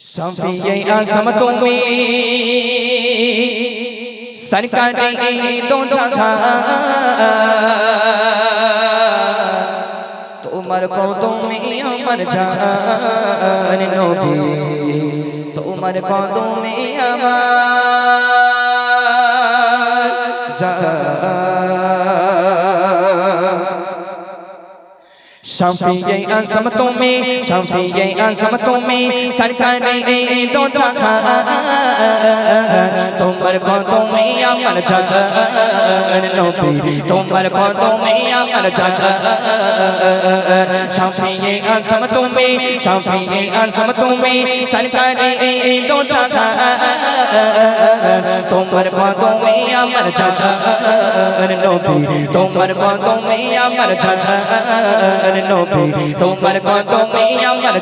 शफिए आजम तुम्हें सरकार दो जगह তোমার কদমে আমার জান নবী তোমার কদমে আমার शफिए आजम तुम्हें शफिए आजम तुम्हें सरकार दो जगह তোমার কদমে আমার জান নবী তোমার কদমে আমার জান শফিয়ে আজম তুমি শফিয়ে আজম তুমি সরকার দো জাগা তোমার কদমে আমার জান নবী তোমার কদমে আমার জান নবী তোমার কদমে আমার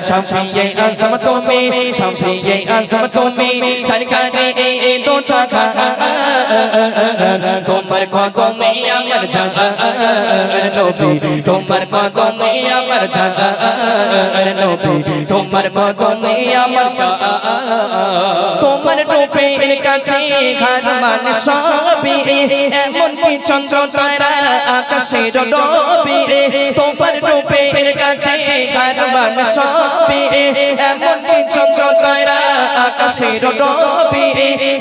জান শফিয়ে আজম তুমি শফিয়ে আজম তুমি সরকার দো জাগা তোমার কদমে আমার জান নবী তোমার কদমে আমার জান নবী তোমার কদমে আমার তোমার রূপের কাছে ঘর মান সবই এমন কি চন্দ্র তারা আকাশের রবি তোমার রূপের কাছে ঘর মান সবই এমন কিছু তারা আকাশের রবি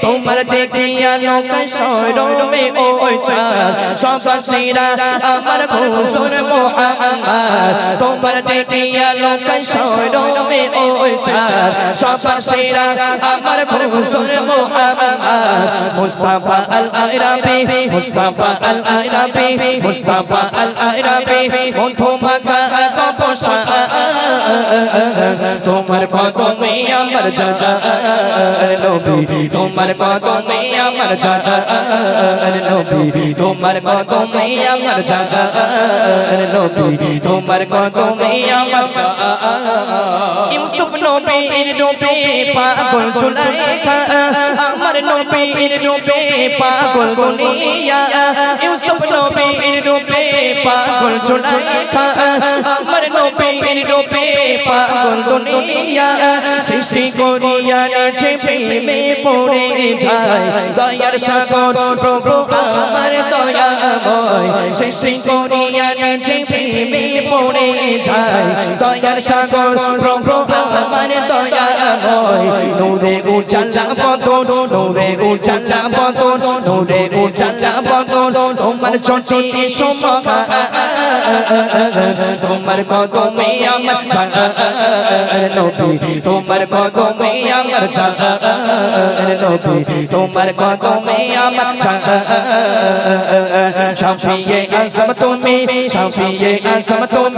তোমার দেখিয়া নৌকা সরমে ওই চাঁদ। সবাসীরা আমার হুজুর মোহাম্মদ। তোমার দেখিয়া নৌকা সরমে ওই চাঁদ। সবাসীরা আমার হুজুর মোহাম্মদ। মুস্তাফা আল আরাবি মুস্তাফা আল আরাবি মুস্তাফা আল আরাবি তপসা তোমার কদমে আমার জান নবী তোমার কদমে আমার জান নবী তোমার কদমে আমার জান নবী তোমার কদমে আমার জান ইউসুফ নবীর রূপে পাগল জুলাইখা আমার নবীর রূপে পাগল দুনিয়া ইউসুফ নবীর রূপে পাগল জুলাইখা নবীর রূপে পাগল দুনিয়া। সৃষ্টি করিয়া নিচে প্রেমে পড়ে যায়। দয়ার সাগর, প্রভু আমার দয়াময়। সৃষ্টি করিয়া নিচে প্রেমে যায়, দয়ার সাগর প্রভু আমার দয়াময় নূরে উজালা বদন নূরে উজালা বদন নূরে উজালা বদন তোমার চটি সমকা তোমার কদমে আমার নবী, তোমার কদমে আমার নবী, তোমার কদমে আমার শাফিয়ে আজম তুমি শাফিয়ে আজম তুমি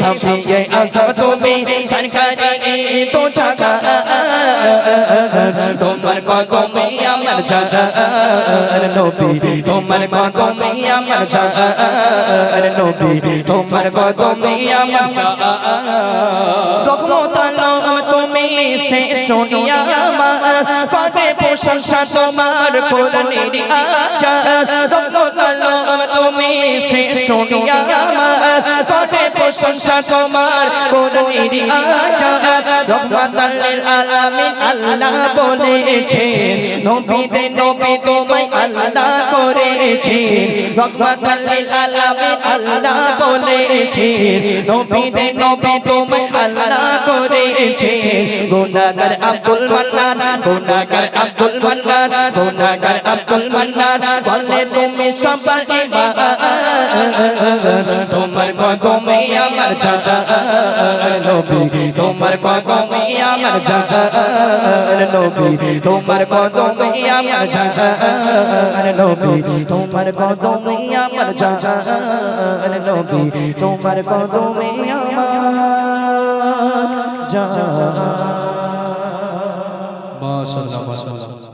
শাফিয়ে আজম তুমি, সরকারি তো জাগা তোমার কদমে আমার জান নবী, তোমার কদমে আমার জান নবী, তোমার কদমে আমার আলম তুমি শ্রেষ্ঠ নিয়ামা করে প্রশংসা তোমার কোরআনের রহমত আলম তুমি শ্রেষ্ঠ নিয়ামা করে প্রশংসা তোমার কোরআনের আয়াত আলামিন আল্লাহ বলেছে নবীতে নবী তোমায় আল্লাহ করেছে রহমত আলামিন আল্লাহ বলেছে নবীতে নবী তোমায় আল্লাহ করেছে গুনাহগার আব্দুল মান্নান গুনাহগার আব্দুল মান্নান গুনাহগার আব্দুল মান্নান, বলে তুমি সবার ইমান তোমার কদমে আমার নবী। তোমার কদমে আমার নবী। তোমার কদমে আমার নবী। তোমার কদমে আমার নবী। তোমার কদমে আমার মাশাআল্লাহ মাশাআল্লাহ।